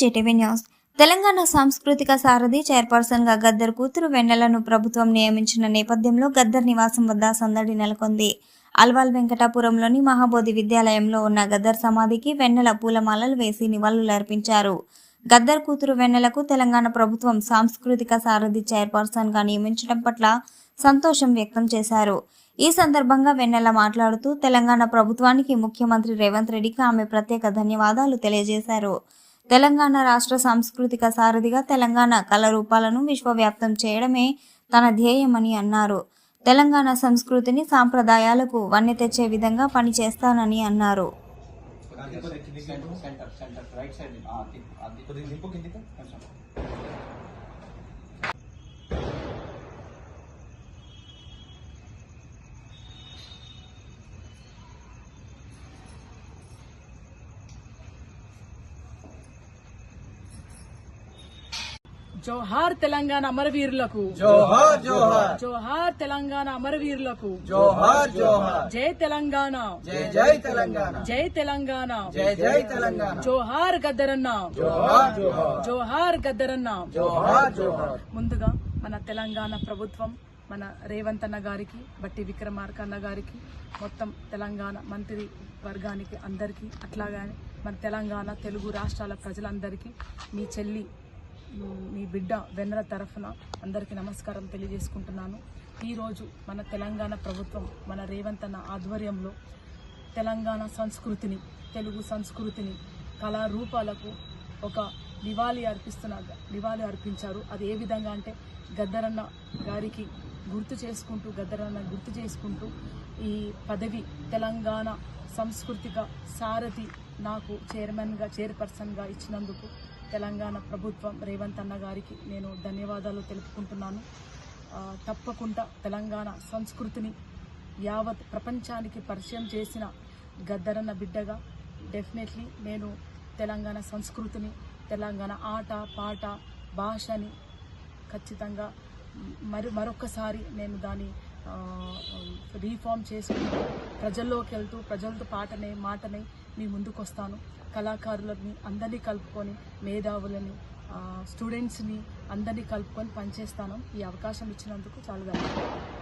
Zee TV news. Telangana సాంస్కృతిక సారథి చైర్పర్సన్గా గద్దర్ కూతురు వెన్నెలను ప్రభుత్వం నియమించిన నేపథ్యంలో గద్దర్ నివాసం వద్ద సందడి నెలకొంది. అల్వాల్ వెంకటాపురంలోని మహాబోధి విద్యాలయంలో ఉన్న గద్దర్ సమాధికి వెన్నెల పూలమాలలు వేసి నివాళులర్పించారు. గద్దర్ కూతురు వెన్నెలకు తెలంగాణ ప్రభుత్వం సాంస్కృతిక సారథి చైర్పర్సన్గా నియమించడం పట్ల సంతోషం వ్యక్తం చేశారు. ఈ సందర్భంగా వెన్నెల మాట్లాడుతూ తెలంగాణ ప్రభుత్వానికి ముఖ్యమంత్రి రేవంత్ రెడ్డికి ఆమె ప్రత్యేక ధన్యవాదాలు తెలియజేశారు. తెలంగాణ రాష్ట్ర సాంస్కృతిక సారథిగా తెలంగాణ కళారూపాలను విశ్వవ్యాప్తం చేయడమే తన ధ్యేయమని అన్నారు. తెలంగాణ సంస్కృతిని సాంప్రదాయాలకు వన్నె తెచ్చే విధంగా పనిచేస్తానని అన్నారు. Center center center right side జోహార్ తెలంగాణ అమరవీరులకు. జోహార్ జోహార్. జోహార్ తెలంగాణ అమరవీరులకు. జోహార్ జోహార్. జై తెలంగాణ. జై జై తెలంగాణ. జై తెలంగాణ. జై జై తెలంగాణ. జోహార్ గద్దరన్న. జోహార్ జోహార్. జోహార్ గద్దరన్న. జోహార్ జోహార్. ముందుగా మన తెలంగాణ ప్రభుత్వం మన రేవంత్ అన్న గారికి బట్టి విక్రమార్క అన్న గారికి మొత్తం తెలంగాణ మంత్రి వర్గానికి అందరికీ అట్లాగానే మన తెలంగాణ తెలుగు రాష్ట్రాల ప్రజలందరికీ మీ చెల్లి మీ బిడ్డ వెన్నెల తరఫున అందరికీ నమస్కారం తెలియజేసుకుంటున్నాను. ఈరోజు మన తెలంగాణ ప్రభుత్వం మన రేవంత్ అన్న ఆధ్వర్యంలో తెలంగాణ సంస్కృతిని తెలుగు సంస్కృతిని కళారూపాలకు ఒక నివాళి అర్పిస్తున్న నివాళి అర్పించారు. అది ఏ విధంగా అంటే గద్దరన్న గారికి గుర్తు చేసుకుంటూ గద్దరన్న గుర్తు చేసుకుంటూ ఈ పదవి తెలంగాణ సాంస్కృతిక సారథి నాకు చైర్మన్గా చైర్పర్సన్గా ఇచ్చినందుకు తెలంగాణ ప్రభుత్వం రేవంత్ అన్న గారికి నేను ధన్యవాదాలు తెలుపుకుంటున్నాను. తప్పకుండా తెలంగాణ సంస్కృతిని యావత్ ప్రపంచానికి పరిచయం చేసిన గద్దరన్న బిడ్డగా డెఫినెట్లీ నేను తెలంగాణ సంస్కృతిని తెలంగాణ ఆట పాట భాషని ఖచ్చితంగా మరి మరొకసారి నేను దాన్ని రీఫార్మ్ చేసుకుంటూ ప్రజల్లోకి వెళ్తూ ప్రజలతో పాటనే మాటనే మీ ముందుకు వస్తాను కళాకారులని అందరినీ కలుపుకొని మేధావులని స్టూడెంట్స్ని అందరినీ కలుపుకొని పనిచేస్తాను. ఈ అవకాశం ఇచ్చినందుకు చాలా ధన్యవాదాలు